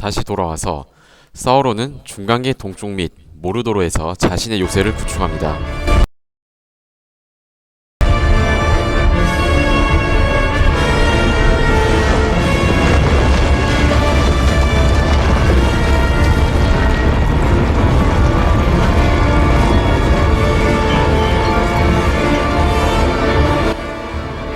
다시 돌아와서 사우론은 중간계 동쪽 및 모르도로에서 자신의 요새를 구축합니다.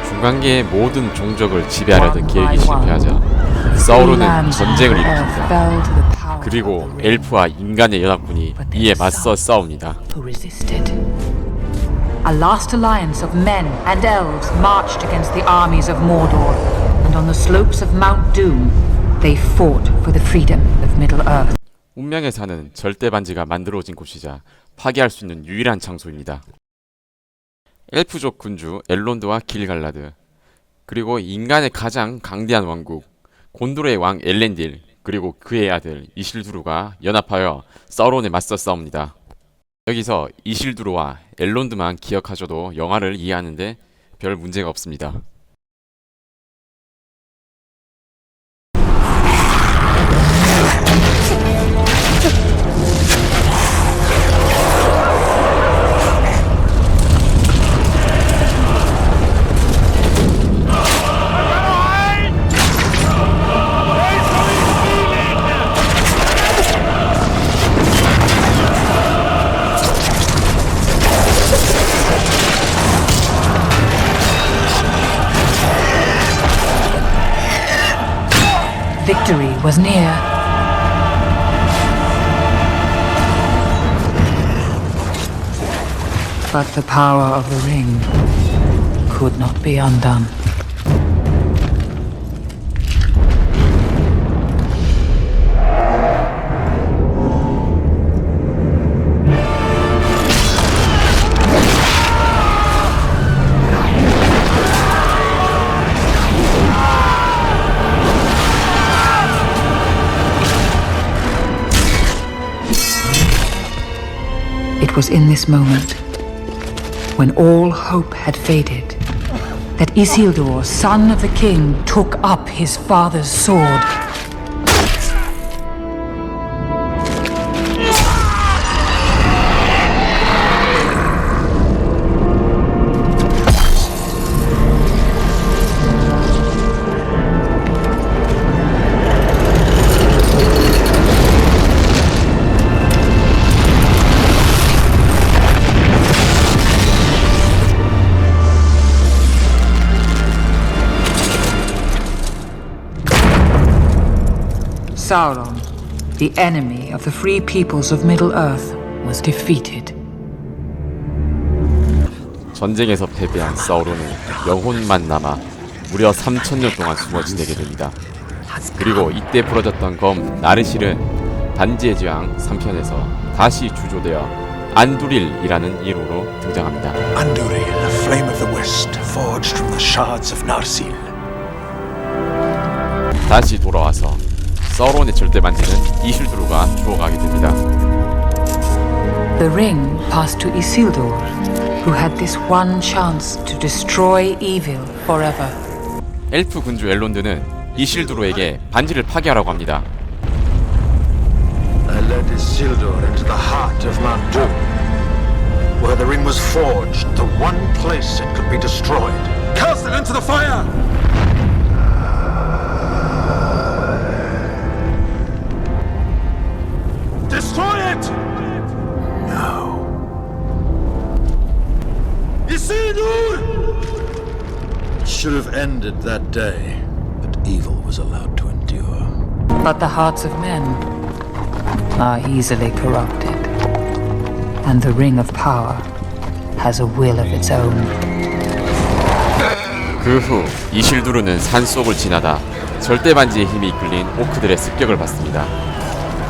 중간계의 모든 종족을 지배하려던 계획이 실패하자 사우론은 전쟁을 일으킵니다. 그리고 엘프와 인간의 연합군이 이에 맞서 싸웁니다. A last alliance of men and elves marched against the armies of Mordor, and on the slopes of Mount Doom, they fought for the freedom of Middle-earth. 운명의 산은 절대 반지가 만들어진 곳이자 파괴할 수 있는 유일한 장소입니다. 엘프족 군주 엘론드와 길갈라드 그리고 인간의 가장 강대한 왕국 곤도르의 왕 엘렌딜 그리고 그의 아들 이실두루가 연합하여 사우론에 맞서 싸웁니다. 여기서 이실두루와 엘론드만 기억하셔도 영화를 이해하는데 별 문제가 없습니다. Victory was near. But the power of the ring could not be undone. It was in this moment, when all hope had faded, that Isildur, son of the king, took up his father's sword. Sauron, the enemy of the free peoples of Middle-earth, was defeated. 전쟁에서 패배한 사우론은 영혼만 남아 무려 3천년 동안 숨어 지내게 됩니다. 그리고 이때 부러졌던 검 나르실은 반지의 제왕 3편에서 다시 주조되어 안두릴이라는 이름으로 등장합니다. Anduril, the flame of the west, forged from the shards of Narsil. 다시 돌아와서 사우론의 절대 반지는 이실두루가 주워가게 됩니다. The ring passed to Isildur, who had this one chance to destroy evil forever. 엘프 군주 엘론드는 이실두루에게 반지를 파괴하라고 합니다. I led Isildur into the heart of Mount Doom, where the ring was forged, the one place it could be destroyed. Cast it into the fire! Destroy it! No. Isildur! It should have ended that day, but evil was allowed to endure. But the hearts of men are easily corrupted, and the ring of power has a will of its own. 그 후 이실두루는 산속을 지나다 절대 반지의 힘이 이끌린 오크들의 습격을 받습니다.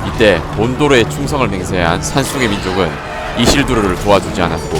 이때 몬도르의 충성을 맹세한 산속의 민족은 이실두루를 도와주지 않았고